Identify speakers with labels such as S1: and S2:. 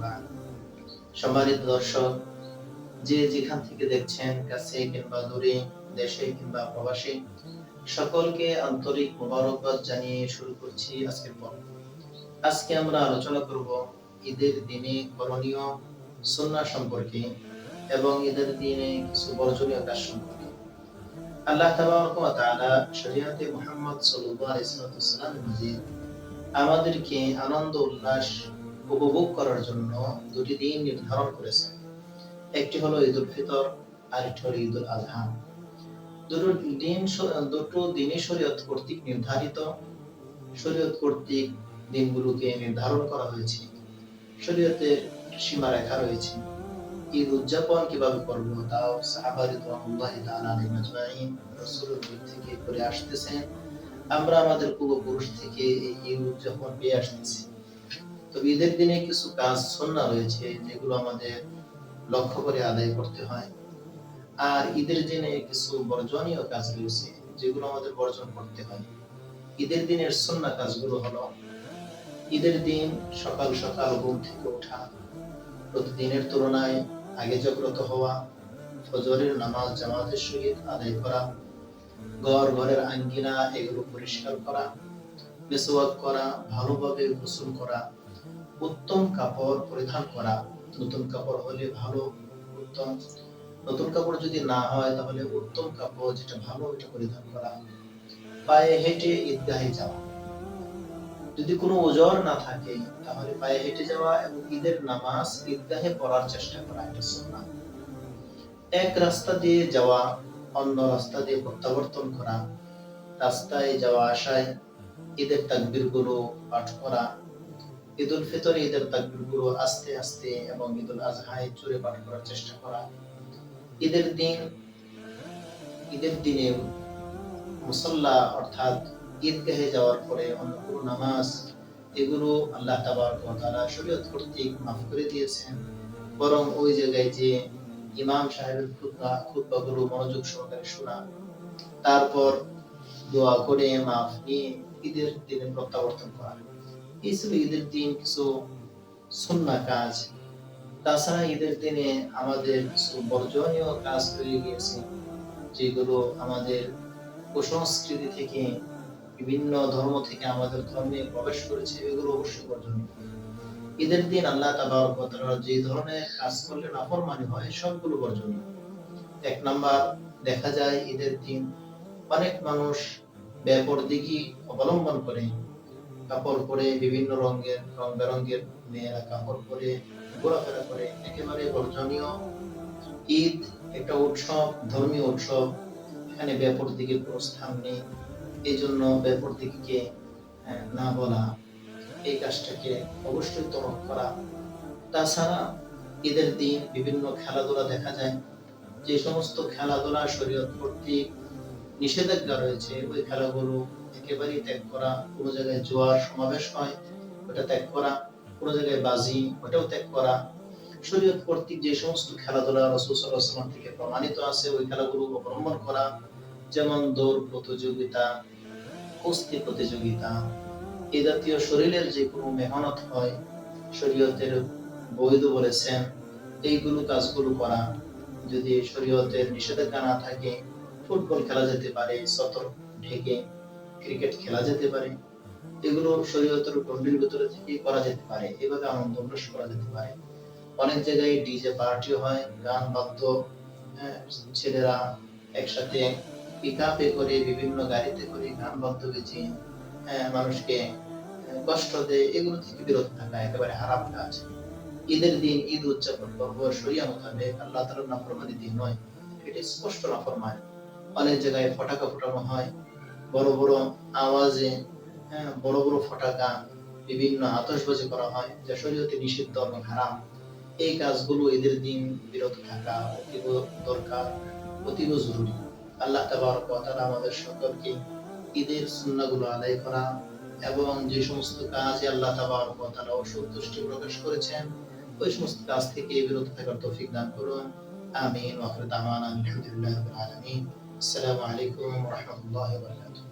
S1: বা'দ। সম্মানিত দর্শক, যে যেখান থেকে দেখছেন, কাছে কিংবা দূরে, দেশে কিংবা প্রবাসে, সকলকে আন্তরিক মোবারকবাদ জানিয়ে শুরু করছি আজকের আজকে আমরা আলোচনা করব ঈদের দিনে করণীয় সুন্নাহ সম্পর্কে এবং ঈদের দিনে কিছু বর্জনীয় কাজ সম্পর্কে। আল্লাহ তাবারক ওয়া তাআলা শরীয়তে মুহাম্মদ সাল্লাল্লাহু আলাইহি ওয়াসাল্লাম মাজিদ আমাদেরকে আনন্দ, উল্লাস উপভোগ করার জন্য দুটি দিন নির্ধারণ করেছেন। একটি হলো ঈদুল ফিতর আর একটি হলো ঈদুল আজহা দুটো দিন দুটো দিনই শরীয়ত কর্তৃক নির্ধারিত। শরীয়ত কর্তৃক দিনগুলোকে নির্ধারণ করা হয়েছে। শরীয়তের সীমারেখা রয়েছে। ঈদ উদযাপন কীভাবে করব তাও সাহাবা রিদওয়ানুল্লাহি তাআলা আলাইহিম আজমাইন থেকে করে আসতেছেন। আমরা আমাদের পূর্বপুরুষ থেকে এই ঈদ উদযাপন পেয়ে আসতেছি। তো ঈদের দিনে কিছু কাজ সুন্নাহ রয়েছে যেগুলো আমাদের লক্ষ্য করে আদায় করতে হয়। আর ঈদের দিনে কিছু বর্জনীয় কাজ রয়েছে যেগুলো আমাদের বর্জন করতে হয়। ঈদের দিনের সুন্নাহ কাজগুলো হলো, ঈদের দিন সকাল সকাল ঘুম থেকে ওঠা। প্রতিদিনের তুলনায় আগে জাগ্রত হওয়া, ফজরের নামাজ জামাতের সহিত আদায় করা, ঘর ঘরের আঙ্গিনা এগুলো পরিষ্কার করা, মেসওয়াক করা, ভালোভাবে গোসল করা, উত্তম কাপড় পরিধান করা। নতুন কাপড় হলে ভালো, উত্তম। নতুন কাপড় যদি না হয় তাহলে উত্তম কাপড় যেটা ভালো ওটা পরিধান করা। পায়ে হেঁটে ঈদগাহে যাওয়া। যদি কোনো ওজর না থাকে, তাহলে পায়ে হেঁটে যাওয়া এবং ঈদের নামাজ ঈদগাহে পড়ার চেষ্টা করা এটা সুন্নাহ এক রাস্তা দিয়ে যাওয়া, অন্য রাস্তা দিয়ে প্রত্যাবর্তন করা, রাস্তায় যাওয়া আসায় ঈদের তাকবিরগুলো পাঠ করা, ঈদুল ফিতর, ঈদের তাকবিরগুলো আস্তে আস্তে এবং ঈদুল আজহায় জোরে পাঠ করার চেষ্টা করা। ঈদের দিন, ঈদের দিনে মুসল্লা অর্থাৎ ঈদগাহে যাওয়ার পরে অন্য নামাজ, এগুলো আল্লাহ তাবারক শরীয়ত কর্তৃক মাফ করে দিয়েছেন। বরং ওই জায়গায় যে ইমাম সাহেবের খুতবা, খুতবাগুলো মনোযোগ সহকারে শোনা। তারপর দোয়া করে মাফ নিয়ে ঈদের দিনে প্রত্যাবর্তন করা। এই ছিল ঈদের দিন কিছু সুন্না কাজ। তাছাড়া ঈদের দিনে আমাদের কিছু বর্জনীয় কাজ তৈরি গিয়েছে যেগুলো আমাদের কুসংস্কৃতি থেকে বিভিন্ন ধর্ম থেকে আমাদের ধর্মে প্রবেশ করেছে, এগুলো অবশ্যই বর্জনীয় ঈদের দিন আল্লাহ তাবারক যে ধরনের কাজ করলে নাফরমানি হয়, সবগুলো বর্জনীয় এক নাম্বার, দেখা যায় ঈদের দিন অনেক মানুষ ব্যাপর বেপরদিগি অবলম্বন করে। কাপড় পরে, বিভিন্ন রঙের রং বেরঙের মেয়েরা কাপড় পরে, ঘোরাফেরা করে, একেবারে বর্জনীয় ঈদ একটা উৎসব, ধর্মীয় উৎসব। এখানে ব্যাপর দিকে কোনো স্থান নেই। এই জন্য ব্যাপর দিকে না বলা এই কাজটাকে অবশ্যই তরক করা। তাছাড়া ঈদের দিন বিভিন্ন খেলাধুলা দেখা যায়। যে সমস্ত খেলাধুলা শরীয়ত কর্তৃক নিষেধাজ্ঞা রয়েছে, ওই খেলাগুলো একেবারেই ত্যাগ করা। কোনো জায়গায় জোয়ার সমাবেশ হয়, ওটা ত্যাগ করা। কোনো জায়গায় বাজি, ওটাও ত্যাগ করা। শরীয়ত কর্তৃক যে সমস্ত খেলাধুলা রসুল সাল্লাহ থেকে প্রমাণিত আছে, ওই খেলাগুলো অবলম্বন করা। যেমন দৌড় প্রতিযোগিতা, কুস্তি প্রতিযোগিতা, এ জাতীয় শরীরের যে কোনো মেহনত হয়, শরীয়তের বৈধ বলেছেন, এইগুলো কাজগুলো করা। যদি শরীয়তের নিষেধাজ্ঞা না থাকে, ফুটবল খেলা যেতে পারে সতর ঢেকে ক্রিকেট খেলা যেতে পারে, এগুলো শরীয়তের গণ্ডির ভিতরে থেকে করা যেতে পারে, এভাবে আনন্দ উল্লাস করা যেতে পারে। অনেক জায়গায় ডিজে পার্টি হয়, গান বাদ্য ছেলেরা একসাথে পিক করে, বিভিন্ন গাড়িতে করে বাদ্য বেজে মানুষকে কষ্ট দেয়, এগুলো থেকে বিরত থাকা একেবারে হারাম কাজ। ঈদের দিন, ঈদ উদযাপন করব শরিয়া মোতাবেক আল্লাহ তালার নাফরমানি দিন নয়। এটা স্পষ্ট নাফরমান। অনেক জায়গায় ফটাকা ফোটানো হয়। বড় বড় আওয়াজে বড় বড় ফটাকা, বিভিন্ন আতশবাজি করা হয়, যা শরীয়তে নিষিদ্ধ এবং হারাম। এই কাজগুলো ঈদের দিন বিরত থাকা অতীব দরকার, অতীব জরুরি। আল্লাহ তাবারক ওয়া আমাদের সকলকে ঈদের সুন্নাগুলো আদায় করা এবং যে সমস্ত কাজে আল্লাহ তাবারক ওয়া তাআলা অসন্তুষ্টি প্রকাশ করেছেন, ওই সমস্ত কাজ থেকে বিরত থাকার তৌফিক দান করুন। আমিন। ওয়া আখির দাওয়ানা আলহামদুলিল্লাহি রাব্বিল আলামিন। আসসালামু আলাইকুম ওয়া রাহমাতুল্লাহি ওয়া বারকাতুহ।